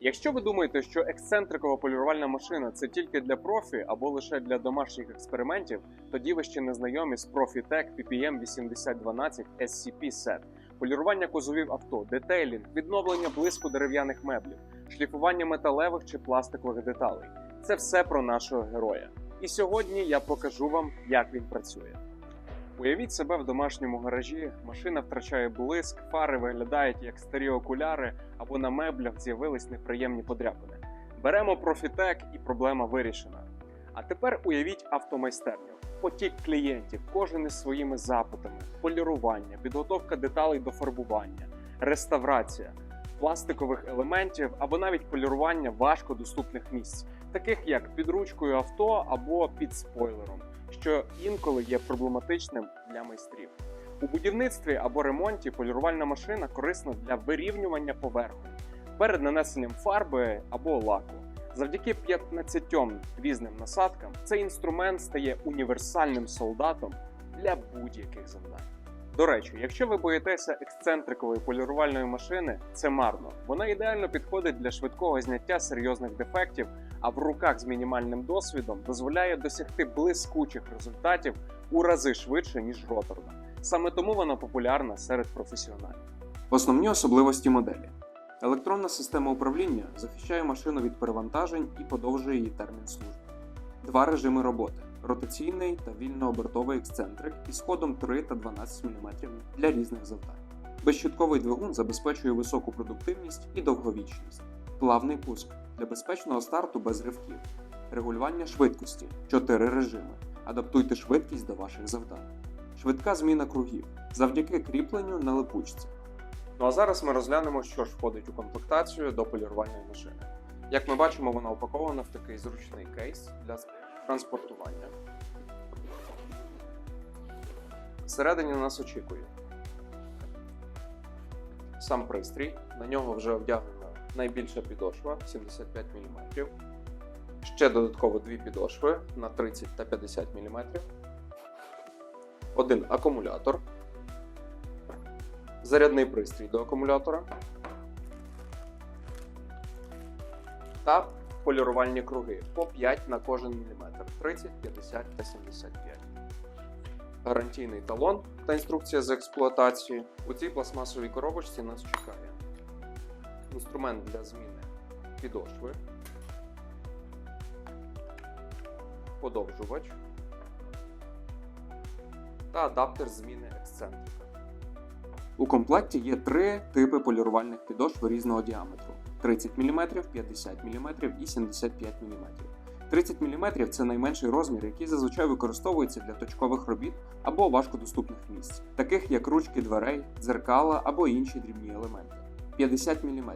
Якщо ви думаєте, що ексцентрикова полірувальна машина це тільки для профі або лише для домашніх експериментів, тоді ви ще не знайомі з Profitec PPM 8012 SCP Set. Полірування кузовів авто, детейлінг, відновлення блиску дерев'яних меблів, шліфування металевих чи пластикових деталей. Це все про нашого героя. І сьогодні я покажу вам, як він працює. Уявіть себе в домашньому гаражі, машина втрачає блиск, фари виглядають як старі окуляри, або на меблях з'явились неприємні подряпини. Беремо Profitec і проблема вирішена. А тепер уявіть автомайстерню. Потік клієнтів, кожен із своїми запитами, полірування, підготовка деталей до фарбування, реставрація пластикових елементів або навіть полірування важкодоступних місць, таких як під ручкою авто або під спойлером, що інколи є проблематичним для майстрів. У будівництві або ремонті полірувальна машина корисна для вирівнювання поверхонь перед нанесенням фарби або лаку. Завдяки 15 різним насадкам цей інструмент стає універсальним солдатом для будь-яких завдань. До речі, якщо ви боїтеся ексцентрикової полірувальної машини, це марно. Вона ідеально підходить для швидкого зняття серйозних дефектів, а в руках з мінімальним досвідом дозволяє досягти блискучих результатів у рази швидше, ніж роторна. Саме тому вона популярна серед професіоналів. Основні особливості моделі. Електронна система управління захищає машину від перевантажень і подовжує її термін служби. Два режими роботи: ротаційний та вільнообертовий ексцентрик із ходом 3 та 12 мм для різних завдань. Безщитковий двигун забезпечує високу продуктивність і довговічність. Плавний пуск для безпечного старту без ривків. Регулювання швидкості 4 режими. Адаптуйте швидкість до ваших завдань. Швидка зміна кругів завдяки кріпленню на липучці. Ну а зараз ми розглянемо, що ж входить у комплектацію до полірувальної машини. Як ми бачимо, вона упакована в такий зручний кейс для транспортування. Всередині нас очікує сам пристрій. На нього вже вдягнена найбільша підошва 75 мм. Ще додатково дві підошви на 30 та 50 мм. Один акумулятор зарядний пристрій до акумулятора та полірувальні круги по 5 на кожен міліметр 30, 50 та 75. Гарантійний талон та інструкція з експлуатації. У цій пластмасовій коробочці нас чекає інструмент для зміни підошви, подовжувач та адаптер зміни ексцентрика. У комплекті є три типи полірувальних підошв різного діаметру: 30 мм, 50 мм і 75 мм. 30 мм це найменший розмір, який зазвичай використовується для точкових робіт або важкодоступних місць, таких як ручки дверей, дзеркала або інші дрібні елементи. 50 мм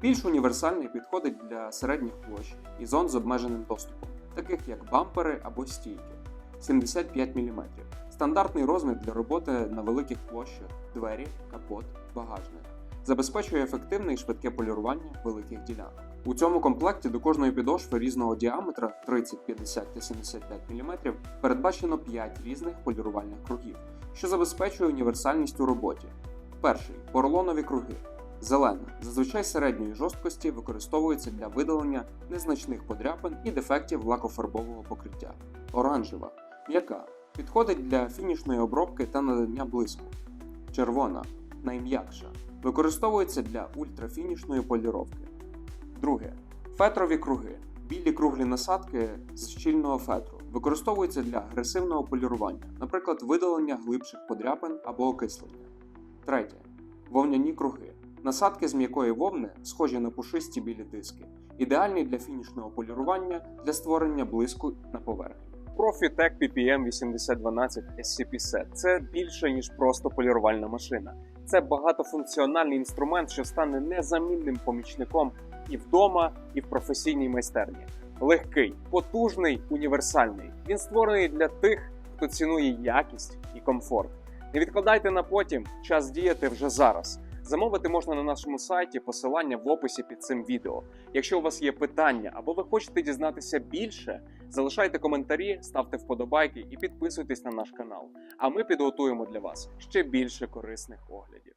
більш універсальний підходить для середніх площ і зон з обмеженим доступом, таких як бампери або стійки. 75 мм стандартний розмір для роботи на великих площах, двері, капот, багажник. Забезпечує ефективне і швидке полірування великих ділянок. У цьому комплекті до кожної підошви різного діаметра 30, 50 та 75 мм передбачено 5 різних полірувальних кругів, що забезпечує універсальність у роботі. Перший поролонові круги. Зелена, зазвичай середньої жорсткості, використовується для видалення незначних подряпин і дефектів лакофарбового покриття. Оранжева, м'яка, підходить для фінішної обробки та надання блиску. Червона, найм'якша, використовується для ультрафінішної поліровки. Друге. Фетрові круги. Білі круглі насадки з щільного фетру використовуються для агресивного полірування, наприклад, видалення глибших подряпин або окислення. Третє. Вовняні круги. Насадки з м'якої вовни, схожі на пушисті білі диски, ідеальні для фінішного полірування для створення блиску на поверхні. Profitec PPM 8012 SCP Set – це більше ніж просто полірувальна машина. Це багатофункціональний інструмент, що стане незамінним помічником і вдома, і в професійній майстерні. Легкий, потужний, універсальний. Він створений для тих, хто цінує якість і комфорт. Не відкладайте на потім, час діяти вже зараз. Замовити можна на нашому сайті, посилання в описі під цим відео. Якщо у вас є питання або ви хочете дізнатися більше, залишайте коментарі, ставте вподобайки і підписуйтесь на наш канал. А ми підготуємо для вас ще більше корисних оглядів.